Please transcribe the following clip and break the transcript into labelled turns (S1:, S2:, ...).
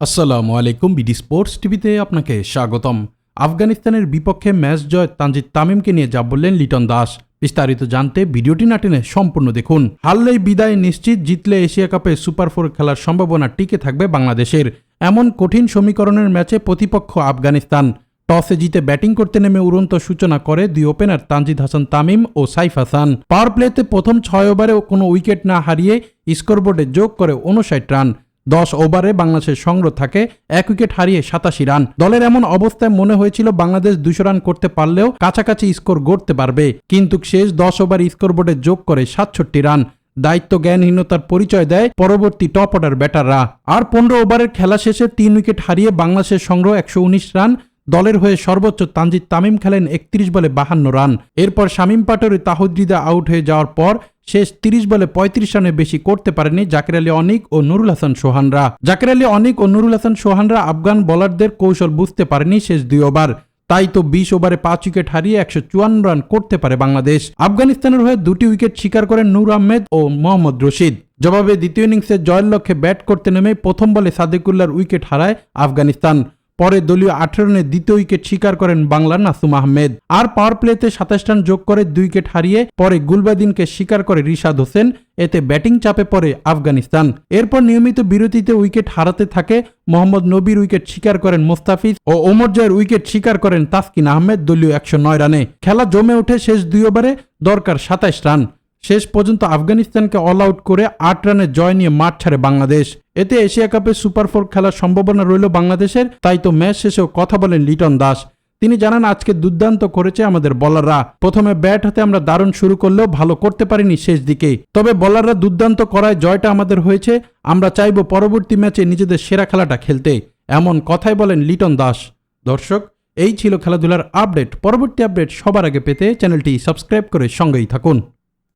S1: আসসালামু আলাইকুম BD sports টিভিতে আপনাকে স্বাগতম। আফগানিস্তানের বিপক্ষে ম্যাচ জয় তানজিদ তামিমকে নিয়ে যা বললেন লিটন দাস। বিস্তারিত জানতে ভিডিওটি না টেনে সম্পূর্ণ দেখুন। হারলেই বিদায় নিশ্চিত, জিতলে এশিয়া কাপে সুপার ফোর খেলার সম্ভাবনা টিকে থাকবে বাংলাদেশের। এমন কঠিন সমীকরণের ম্যাচে প্রতিপক্ষ আফগানিস্তান। টসে জিতে ব্যাটিং করতে নেমে উড়ন্ত সূচনা করে দুই ওপেনার তানজিদ হাসান তামিম ও সাইফ হাসান। পাওয়ার প্লেতে প্রথম ছয় ওভারে কোনো উইকেট না হারিয়ে স্কোরবোর্ডে যোগ করে উনষাট রান। দশ ওভারে বাংলাদেশের সংগ্রহ থাকে, এক উইকেট হারিয়ে সাতাশি রান। দলের এমন অবস্থায় মনে হয়েছিল বাংলাদেশ দুশো রান করতে পারলেও কাছাকাছি স্কোর গড়তে পারবে, কিন্তু শেষ দশ ওভার স্কোরবোর্ডে যোগ করে সাতষট্টি রান। দায়িত্ব জ্ঞানহীনতার পরিচয় দেয় পরবর্তী টপ অর্ডার ব্যাটাররা। আর পনেরো ওভারের খেলা শেষে তিন উইকেট হারিয়ে বাংলাদেশের সংগ্রহ একশো উনিশ রান। দলের হয়ে সর্বোচ্চ তানজিদ তামিম খেলেন একত্রিশ বলে বাহান্ন রান। এরপর শামীম পাটোরে তাহুদ্রিদা আউট হয়ে যাওয়ার পর শেষ তিরিশ বলে পঁয়ত্রিশ রানে বেশি করতে পারেনি জাকির আলী অনিক ও নুরুল হাসান সোহানরা। জাকির আলী অনিক ও নুরুল হাসান সোহানরা আফগান বোলারদের কৌশল বুঝতে পারেনি শেষ দুই ওভার। তাই তো বিশ ওভারে পাঁচ উইকেট হারিয়ে একশো চুয়ান্ন রান করতে পারে বাংলাদেশ। আফগানিস্তানের হয়ে দুটি উইকেট শিকার করেন নূর আহমেদ ও মোহাম্মদ রশিদ। জবাবে দ্বিতীয় ইনিংসে জয়ের লক্ষ্যে ব্যাট করতে নেমে প্রথম বলে সাদেকুল্লার উইকেট হারায় আফগানিস্তান। পরে দলীয় আঠেরো রানে দ্বিতীয় উইকেট শিকার করেন বাংলার নাসুম আহমেদ। আর পাওয়ার প্লেতে সাতাশ রান যোগ করে দুই উইকেট হারিয়ে পরে গুলবাদিনকে শিকার করে রিশাদ হোসেন। এতে ব্যাটিং চাপে পড়ে আফগানিস্তান। এরপর নিয়মিত বিরতিতে উইকেট হারাতে থাকে মোহাম্মদ নবীর উইকেট শিকার করেন মোস্তাফিজ ও ওমর জয়ের উইকেট শিকার করেন তাসকিন আহমেদ দলীয় একশো নয় রানে। খেলা জমে ওঠে শেষ দুই ওভারে দরকার সাতাইশ রান। শেষ পর্যন্ত আফগানিস্তানকে অল আউট করে আট রানে জয় নিয়ে মাঠ ছাড়ে বাংলাদেশ। এতে এশিয়া কাপে সুপার ফোর খেলার সম্ভাবনা রইল বাংলাদেশের, তাই তো ম্যাচ শেষেও কথা বলেন লিটন দাস। তিনি জানান, আজকে দুর্দান্ত করেছে আমাদের বলাররা প্রথমে ব্যাট হাতে আমরা দারুণ শুরু করলেও ভালো করতে পারিনি শেষ দিকে। তবে বলাররা দুর্দান্ত করায় জয়টা আমাদের হয়েছে। আমরা চাইব পরবর্তী ম্যাচে নিজেদের সেরা খেলাটা খেলতে। এমন কথাই বলেন লিটন দাস। দর্শক, এই ছিল খেলাধুলার আপডেট পরবর্তী আপডেট সবার আগে পেতে চ্যানেলটি সাবস্ক্রাইব করে সঙ্গেই থাকুন।